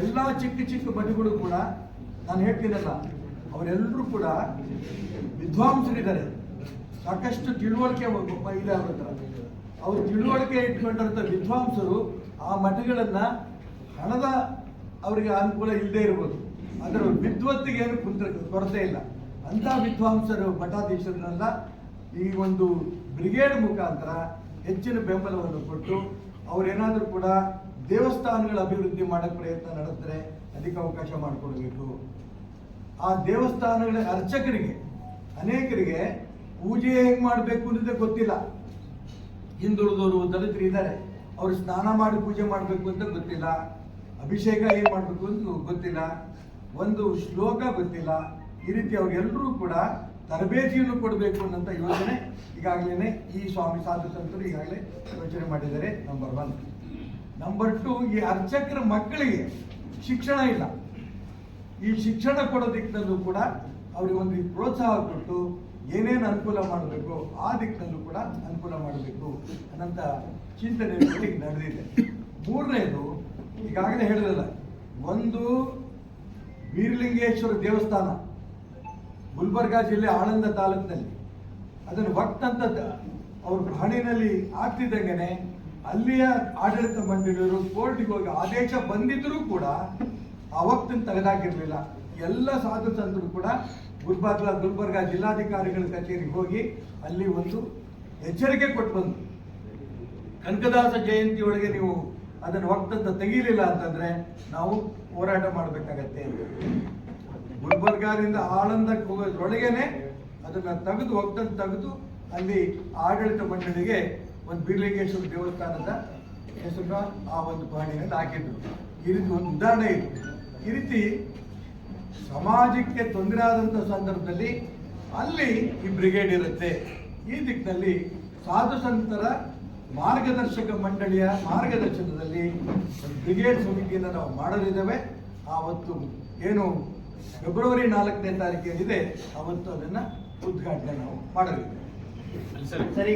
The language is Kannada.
ಎಲ್ಲ ಚಿಕ್ಕ ಚಿಕ್ಕ ಮಠಗಳು ಕೂಡ ನಾನು ಹೇಳ್ತೀನಲ್ಲ, ಅವರೆಲ್ಲರೂ ಕೂಡ ವಿದ್ವಾಂಸರಿದ್ದಾರೆ. ಸಾಕಷ್ಟು ತಿಳುವಳಿಕೆ ಇದೆ ಅವ್ರ ಹತ್ರ. ಅವ್ರು ತಿಳುವಳಿಕೆ ಇಟ್ಕೊಂಡಿರಂಥ ವಿದ್ವಾಂಸರು ಆ ಮಠಗಳನ್ನು ಹಣದ ಅವರಿಗೆ ಅನುಕೂಲ ಇಲ್ಲದೆ ಇರ್ಬೋದು. ಅದರ ವಿದ್ವತ್ತಿಗೆ ಏನು ಕುಂತ ಕೊರತೆ ಇಲ್ಲ. ಅಂತ ವಿದ್ವಾಂಸರು ಮಠಾಧೀಶರನ್ನೆಲ್ಲ ಈ ಒಂದು ಬ್ರಿಗೇಡ್ ಮುಖಾಂತರ ಹೆಚ್ಚಿನ ಬೆಂಬಲವನ್ನು ಕೊಟ್ಟು ಅವರೇನಾದರೂ ಕೂಡ ದೇವಸ್ಥಾನಗಳ ಅಭಿವೃದ್ಧಿ ಮಾಡೋಕ್ಕೆ ಪ್ರಯತ್ನ ನಡೆಸಿದ್ರೆ ಅದಕ್ಕೆ ಅವಕಾಶ ಮಾಡಿಕೊಡಬೇಕು. ಆ ದೇವಸ್ಥಾನಗಳ ಅರ್ಚಕರಿಗೆ, ಅನೇಕರಿಗೆ ಪೂಜೆ ಹೇಗೆ ಮಾಡಬೇಕು ಅನ್ನೋದೇ ಗೊತ್ತಿಲ್ಲ. ಹಿಂದುಳಿದವರು ದಲಿತರು ಇದ್ದಾರೆ, ಅವರು ಸ್ನಾನ ಮಾಡಿ ಪೂಜೆ ಮಾಡಬೇಕು ಅಂತ ಗೊತ್ತಿಲ್ಲ, ಅಭಿಷೇಕ ಹೇಗೆ ಮಾಡಬೇಕು ಅಂತ ಗೊತ್ತಿಲ್ಲ, ಒಂದು ಶ್ಲೋಕ ಗೊತ್ತಿಲ್ಲ. ಈ ರೀತಿ ಅವರೆಲ್ಲರೂ ಕೂಡ ತರಬೇತಿಯನ್ನು ಕೊಡಬೇಕು ಅನ್ನೋಂಥ ಯೋಜನೆ ಈಗಾಗಲೇ ಈ ಸ್ವಾಮಿ ಸಾಧು ಈಗಾಗಲೇ ಯೋಚನೆ ಮಾಡಿದ್ದಾರೆ ನಂಬರ್ ಒನ್ ನಂಬರ್ ಟು ಈ ಅರ್ಚಕರ ಮಕ್ಕಳಿಗೆ ಶಿಕ್ಷಣ ಇಲ್ಲ. ಈ ಶಿಕ್ಷಣ ಕೊಡೋ ದಿಕ್ಕಿನಲ್ಲೂ ಕೂಡ ಅವ್ರಿಗೆ ಒಂದು ಪ್ರೋತ್ಸಾಹ ಕೊಟ್ಟು ಏನೇನು ಅನುಕೂಲ ಮಾಡಬೇಕು, ಆ ದಿಕ್ಕಿನಲ್ಲೂ ಕೂಡ ಅನುಕೂಲ ಮಾಡಬೇಕು ಅನ್ನಂತ ಚಿಂತನೆ ನಡೆದಿದೆ. ಮೂರನೇದು, ಈಗಾಗಲೇ ಹೇಳಿರಲ್ಲ ಒಂದು ವೀರಲಿಂಗೇಶ್ವರ ದೇವಸ್ಥಾನ, ಗುಲ್ಬರ್ಗಾ ಜಿಲ್ಲೆ ಆಳಂದ ತಾಲೂಕಿನಲ್ಲಿ. ಅದನ್ನು ವಕ್ತಂತ ಅವ್ರ ಹಣಿನಲ್ಲಿ ಆಗ್ತಿದ್ದಂಗೆನೆ ಅಲ್ಲಿಯ ಆಡಳಿತ ಮಂಡಳಿಯವರು ಕೋರ್ಟಿಗೆ ಹೋಗಿ ಆದೇಶ ಬಂದಿದ್ರೂ ಕೂಡ ಅವತ್ತಿನ ತೆಗೆದಾಕಿರಲಿಲ್ಲ. ಎಲ್ಲ ಸಾಧು ಸಂತರು ಕೂಡ ಗುಲ್ಬರ್ಗ ಗುಲ್ಬರ್ಗ ಜಿಲ್ಲಾಧಿಕಾರಿಗಳ ಕಚೇರಿಗೆ ಹೋಗಿ ಅಲ್ಲಿ ಒಂದು ಎಚ್ಚರಿಕೆ ಕೊಟ್ಟು ಬಂದು ಕನಕದಾಸ ಜಯಂತಿ ನೀವು ಅದನ್ನು ಒಕ್ಕಂತ ತೆಗೀಲಿಲ್ಲ ಅಂತಂದ್ರೆ ನಾವು ಹೋರಾಟ ಮಾಡಬೇಕಾಗತ್ತೆ ಗುಲ್ಬರ್ಗಾದಿಂದ ಆಳಂದಕ್ಕೆ ಹೋಗೋದ್ರೊಳಗೇನೆ ಅದನ್ನ ತೆಗೆದು ಒಕ್ಕಂತ ತೆಗೆದು ಅಲ್ಲಿ ಆಡಳಿತ ಮಂಡಳಿಗೆ ಒಂದು ಬಿರ್ಲಿಂಗೇಶ್ವರ ದೇವಸ್ಥಾನದ ಹೆಸರು ಆ ಒಂದು ಪಹಣಿಯನ್ನು ಹಾಕಿದ್ರು. ಈ ರೀತಿ ಒಂದು ಉದಾಹರಣೆ ಇದು. ಈ ರೀತಿ ಸಮಾಜಕ್ಕೆ ತೊಂದರೆ ಆದಂಥ ಸಂದರ್ಭದಲ್ಲಿ ಅಲ್ಲಿ ಈ ಬ್ರಿಗೇಡ್ ಇರುತ್ತೆ. ಈ ದಿಕ್ಕಿನಲ್ಲಿ ಸಾಧು ಸಂತರ ಮಾರ್ಗದರ್ಶಕ ಮಂಡಳಿಯ ಮಾರ್ಗದರ್ಶನದಲ್ಲಿ ಬ್ರಿಗೇಡ್ ಸಮಿತಿಯನ್ನು ನಾವು ಮಾಡಲಿದ್ದೇವೆ. ಆವತ್ತು ಏನು ಫೆಬ್ರವರಿ ನಾಲ್ಕನೇ ತಾರೀಕೇನಿದೆ ಅವತ್ತು ಅದನ್ನು ಉದ್ಘಾಟನೆ ನಾವು ಮಾಡಲಿದ್ದೇವೆ.